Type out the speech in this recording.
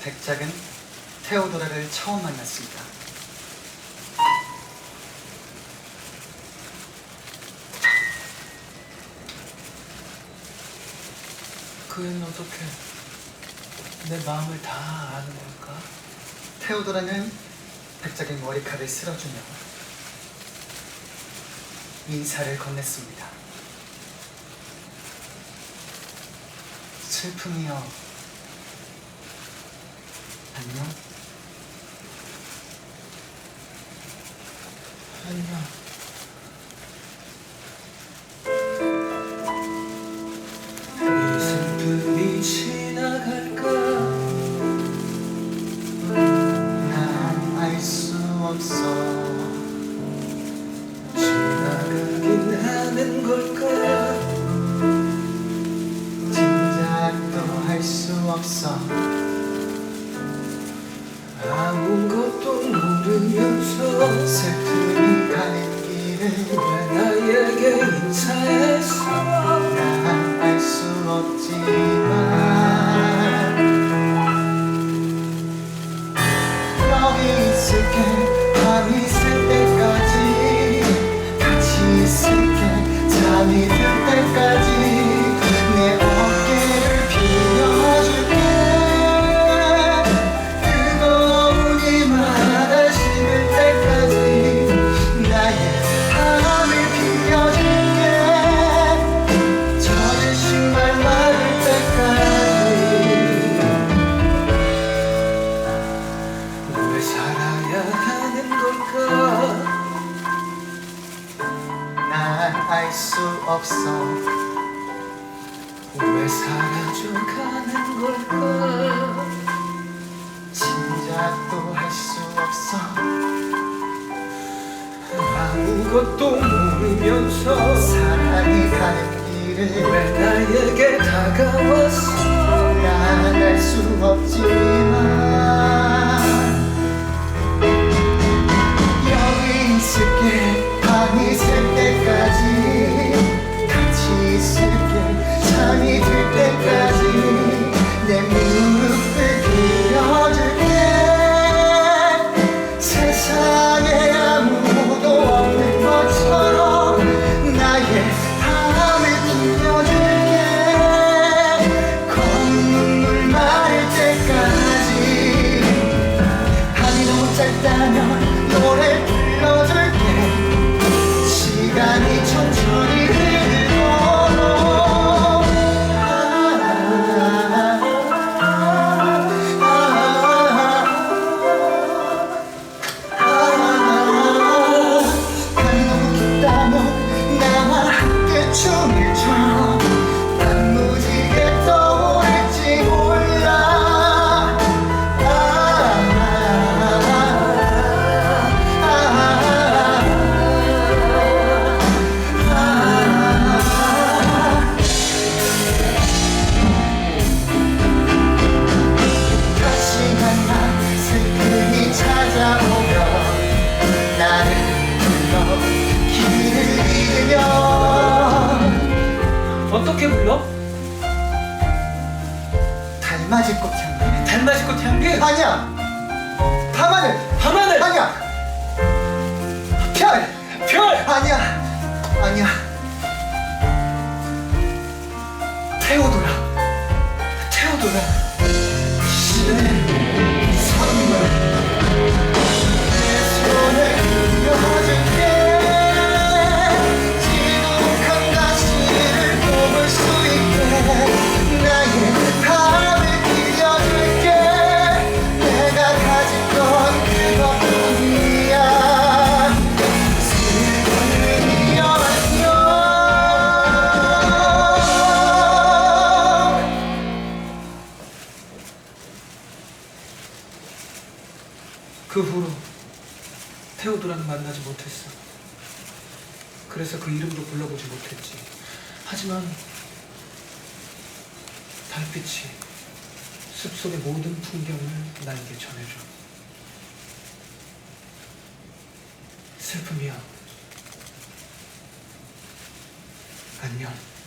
백작은 테오도라를 처음 만났습니다. 그 애는 어떻게 내 마음을 다 아는 걸까? 테오도라는 백작의 머리카락을 쓸어주며 인사를 건넸습니다. 슬픔이여 안녕? 나에게 수 없어 왜 사라져 가는 걸까? 짐작도 할 수 없어 아무것도 모르면서 사랑이 가는 길을 왜 나에게 다가왔어? 난알수 없지 짧다면 노래 꽃 향기 달맞이 꽃 향기? 아니야 밤하늘 밤하늘! 아니야 별 별! 아니야 아니야 그 후로 테오도라는 만나지 못했어. 그래서 그 이름도 불러보지 못했지. 하지만 달빛이 숲속의 모든 풍경을 나에게 전해줘. 슬픔이야. 안녕.